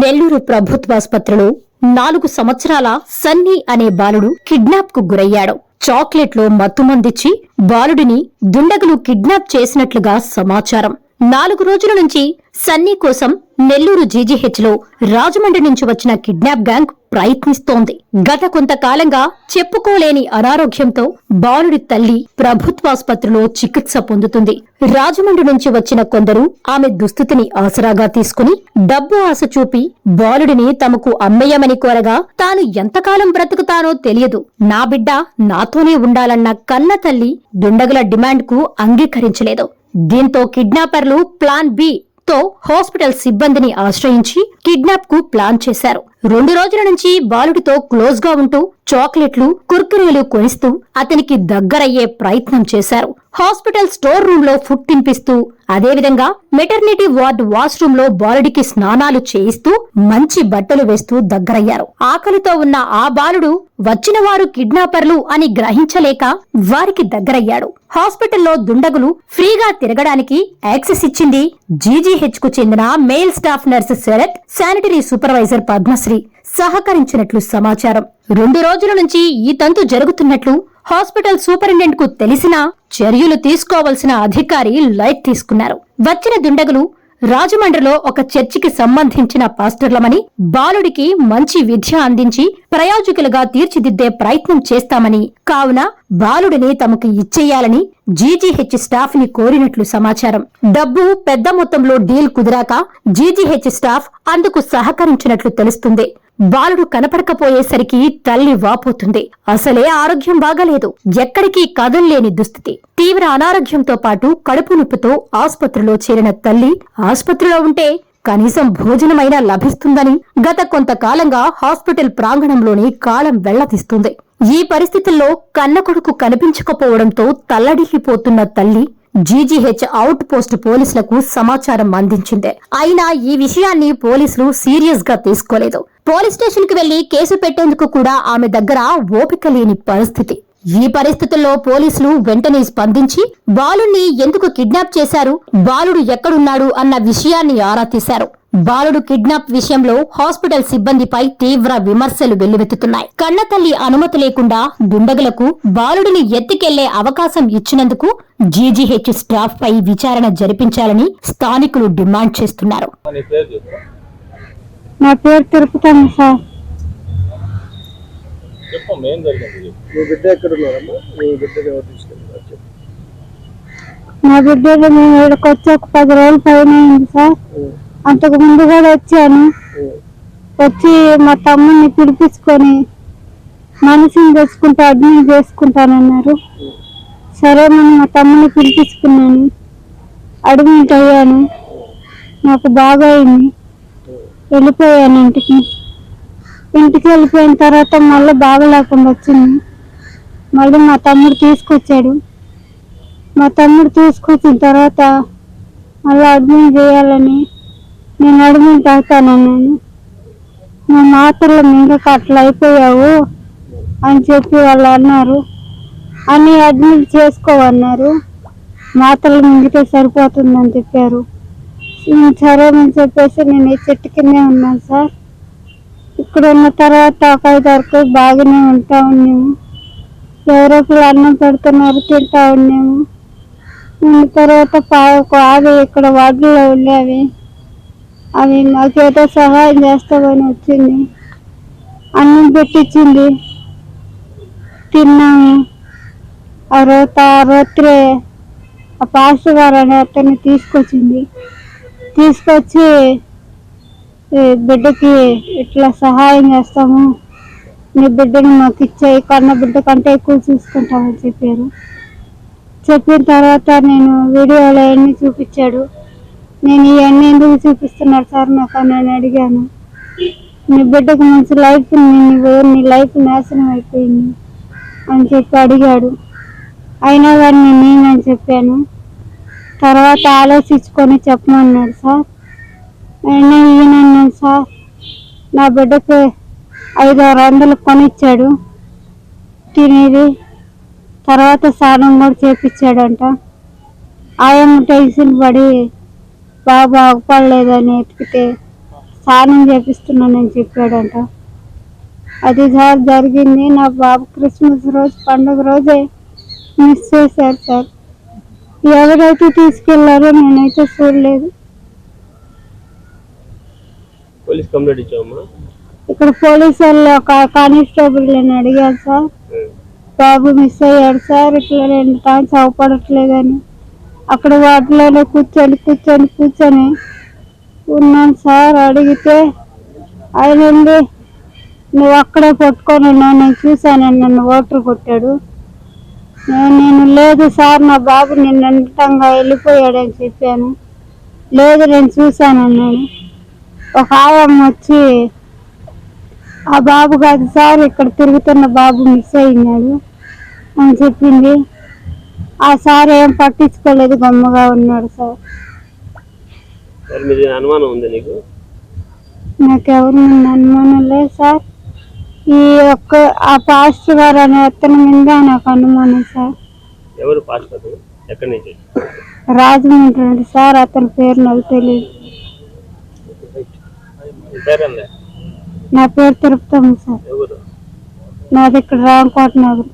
నెల్లూరు ప్రభుత్వాసుపత్రిలో నాలుగు సంవత్సరాల సన్నీ అనే బాలుడు కిడ్నాప్కు గురయ్యాడు. చాక్లెట్లో మత్తుమందిచ్చి బాలుడిని దుండగులు కిడ్నాప్ చేసినట్లుగా సమాచారం. నాలుగు రోజుల నుంచి సన్నీ కోసం నెల్లూరు జీజీహెచ్లో రాజమండ్రి నుంచి వచ్చిన కిడ్నాప్ గ్యాంగ్ ప్రయత్నిస్తోంది. గత కొంతకాలంగా చెప్పుకోలేని అనారోగ్యంతో బాలుడి తల్లి ప్రభుత్వాసుపత్రిలో చికిత్స పొందుతుంది. రాజమండ్రి నుంచి వచ్చిన కొందరు ఆమె దుస్థితిని ఆసరాగా తీసుకుని డబ్బు ఆశ చూపి బాలుడిని తమకు అమ్మేయమని కోరగా తాను ఎంతకాలం బ్రతుకుతానో తెలియదు. నా బిడ్డ నాతోనే ఉండాలన్న కన్న తల్లి దుండగుల డిమాండ్కు అంగీకరించలేదు. దీంతో కిడ్నాపర్లు ప్లాన్ బి తో హాస్పిటల్ సిబ్బందిని ఆశ్రయించి కిడ్నాప్కు ప్లాన్ చేశారు. రెండు రోజుల నుంచి బాలుడితో క్లోజ్గా ఉంటూ చాక్లెట్లు కుర్కురేలు కొనిస్తూ అతనికి దగ్గరయ్యే ప్రయత్నం చేశారు. హాస్పిటల్ స్టోర్ రూమ్లో ఫుడ్ తినిపిస్తూ అదేవిధంగా మెటర్నిటీ వార్డ్ వాష్రూమ్లో బాలుడికి స్నానాలు చేయిస్తూ మంచి బట్టలు వేస్తూ దగ్గరయ్యారు. ఆకలితో ఉన్న ఆ బాలుడు వచ్చిన వారు కిడ్నాపర్లు అని గ్రహించలేక వారికి దగ్గరయ్యాడు. హాస్పిటల్లో దుండగులు ఫ్రీగా తిరగడానికి యాక్సెస్ ఇచ్చింది జీజీహెచ్కు చెందిన male staff nurse Sarath sanitary supervisor Padmasri. సహకరించినట్లు సమాచారం. రెండు రోజుల నుంచి ఈ తంతు జరుగుతున్నట్లు హాస్పిటల్ సూపరింటెండెంట్కు తెలిసినా చర్యలు తీసుకోవాల్సిన అధికారి లైట్ తీసుకున్నారు. వచ్చిన దుండగులు రాజమండ్రిలో ఒక చర్చికి సంబంధించిన పాస్టర్లమని బాలుడికి మంచి విద్య అందించి ప్రయోజకులుగా తీర్చిదిద్దే ప్రయత్నం చేస్తామని కావున బాలుడిని తమకు ఇచ్చేయాలని జీజీహెచ్ స్టాఫ్ని కోరినట్లు సమాచారం. డబ్బు పెద్ద మొత్తంలో డీల్ కుదిరాక జీజీహెచ్ స్టాఫ్ అందుకు సహకరించినట్లు తెలుస్తుంది. బాలుడు కనపడకపోయేసరికి తల్లి వాపోతుంది. అసలే ఆరోగ్యం బాగలేదు. ఎక్కడికి కదల్లేని దుస్థితి. తీవ్ర అనారోగ్యంతో పాటు కడుపు నొప్పితో ఆసుపత్రిలో చేరిన తల్లి ఆసుపత్రిలో ఉంటే కనీసం భోజనమైనా లభిస్తుందని గత కొంతకాలంగా హాస్పిటల్ ప్రాంగణంలోని కాలం వెళ్ళదీస్తుంది. ఈ పరిస్థితుల్లో కన్న కొడుకు కనిపించకపోవడంతో తల్లడిల్లిపోతున్న తల్లి జీజీహెచ్ అవుట్ పోస్ట్ పోలీసులకు సమాచారం అందించింది. అయినా ఈ విషయాన్ని పోలీసులు సీరియస్గా తీసుకోలేదు. పోలీస్ స్టేషన్కి వెళ్ళి కేసు పెట్టేందుకు కూడా ఆమె దగ్గర ఓపిక లేని పరిస్థితి. ఈ పరిస్థితుల్లో పోలీసులు వెంటనే స్పందించి బాలుణ్ణి ఎందుకు కిడ్నాప్ చేశారు బాలుడు ఎక్కడున్నాడు అన్న విషయాన్ని ఆరా తీశారు. బాలుడు కిడ్నాప్ విషయంలో హాస్పిటల్ సిబ్బందిపై తీవ్ర విమర్శలు వెల్లువెత్తుతున్నాయి. కన్నతల్లి అనుమతి లేకుండా దుండగులకు బాలుడిని ఎత్తికెళ్ళే అవకాశం ఇచ్చినందుకు జీజీహెచ్ స్టాఫ్ పై విచారణ జరిపించాలని స్థానికులు డిమాండ్ చేస్తున్నారు. నా పేరు తిరుపతి సార్. చెప్పమ్మా ఏం జరిగింది చెప్పు. మీ బిడ్డ ఎక్కడ ఉన్నారమ్మా మీ బిడ్డని ఎవరు తీసుకెళ్ళారు చెప్పు. నా బిడ్డలు మేము ఇక్కడికి వచ్చి ఒక పది రోజులు పైన అయింది సార్. అంతకు ముందు కూడా వచ్చాను. వచ్చి మా తమ్ముడిని పిలిపించుకొని మనిషిని తెచ్చుకుంటే అడ్మిట్ చేసుకుంటానన్నారు. సరే మనం మా తమ్ముడిని పిలిపించుకున్నాను. అడ్మిట్ అయ్యాను. నాకు బాగా అయింది వెళ్ళిపోయాను ఇంటికి. ఇంటికి వెళ్ళిపోయిన తర్వాత మళ్ళీ బాగలేకుండా వచ్చింది. మళ్ళీ మా తమ్ముడు తీసుకొచ్చాడు. మా తమ్ముడు తీసుకొచ్చిన తర్వాత మళ్ళీ అడ్మిట్ చేయాలని నేను అడ్మిట్ అవుతానన్నాను మా మాత్రలు ఇంకా అట్లా అయిపోయావు అని చెప్పి వాళ్ళు అన్నారు. అని అడ్మిట్ చేసుకోవన్నారు మాత్రలు మింగితే సరిపోతుందని చెప్పారు. సరేనని చెప్పేసి నేను ఈ చెట్టు కిందే ఉన్నాను సార్. ఇక్కడ ఉన్న తర్వాత ఒక ఐదు వరకు బాగానే ఉంటా ఉన్నాము. ఎవరో ఒకరు అన్నం పెడుతున్నారు తింటా ఉన్నాము. ఉన్న తర్వాత పా- ఒక ఆవి ఇక్కడ వార్డులో ఉండేవి అవి. మాకేదో సహాయం చేస్తామని వచ్చింది. అన్నం పెట్టించింది. తిన్నాము. ఆ రోజు ఆ రాత్రి ఆ పాస్టర్ గారు అనే అతన్ని తీసుకొచ్చింది. తీసుకొచ్చి బిడ్డకి ఇట్లా సహాయం చేస్తాము? నీ బిడ్డని మాకు ఇచ్చాయి కన్న బిడ్డ కంటే ఎక్కువ చూసుకుంటామని చెప్పారు. చెప్పిన తర్వాత నేను వీడియోలో అన్నీ చూపించాడు? నేను ఇవన్నీ ఎందుకు చూపిస్తున్నారు సార్ నాకు అని నేను అడిగాను. నీ బిడ్డకు మంచి లైఫ్ నీ లైఫ్ నాశనం అయిపోయింది అని చెప్పి అడిగాడు. అయినా కానీ నేను అని చెప్పాను? తర్వాత ఆలోచించుకొని చెప్పమన్నాడు సార్. అయినా ఈయనన్నాను సార్ నా బిడ్డకి ఐదు ఆరు వందలు కొనిచ్చాడు. తినేది తర్వాత స్నానం కూడా చేపించాడంట ఆయన టెన్షన్ పడి బాగా ఆగుపడలేదని ఎతికితే స్నానం చేపిస్తున్నానని చెప్పాడంట. అది సార్ జరిగింది. నా బాబు క్రిస్మస్ రోజు పండుగ రోజే మిస్ చేశారు సార్. ఎవరైతే తీసుకెళ్ళారో నేనైతే చూడలేదు. పోలీస్ కంప్లైంట్ ఇచ్చావమ్మా? ఇక్కడ పోలీసు వాళ్ళు ఒక కానిస్టేబుల్ అని అడిగారు సార్. బాబు మిస్ అయ్యాడు సార్. ఇట్లా రెండు టైమ్స్ అవపడట్లేదని. అక్కడ వాటిలోనే కూర్చొని కూర్చొని కూర్చొని ఉన్నాను సార్. అడిగితే ఆయన ఉండి నువ్వు అక్కడే పట్టుకొని ఉన్నావు. నేను చూశానని నన్ను ఓటర్ కొట్టాడు. నేను నేను లేదు సార్. నా బాబు నిన్న వెళ్ళిపోయాడని చెప్పాను. లేదు నేను చూశానన్నాను ఒక ఆయమ్మ వచ్చి ఆ బాబు కాదు సార్ ఇక్కడ తిరుగుతున్న బాబు మిస్ అయినాడు అని చెప్పింది. ఆ సార్ ఏం పట్టించుకోలేదు గమ్మగా ఉన్నాడు సార్. అనుమానం ఉంది నీకు? నాకెవరు నిన్న అనుమానం లేదు సార్. ఈ ఒక్క ఆ పాస్టర్ గారు అనే అతని మీద నాకు అనుమానం సార్. ఎవరు పాస్ట్ ఎక్కడి నుంచి? రాజమండ్రి సార్ అతని పేరు నాకు తెలియదు నీ పేరు తిరుపతమ్మ సార్. నాది ఇక్కడ రామకోట నగర్.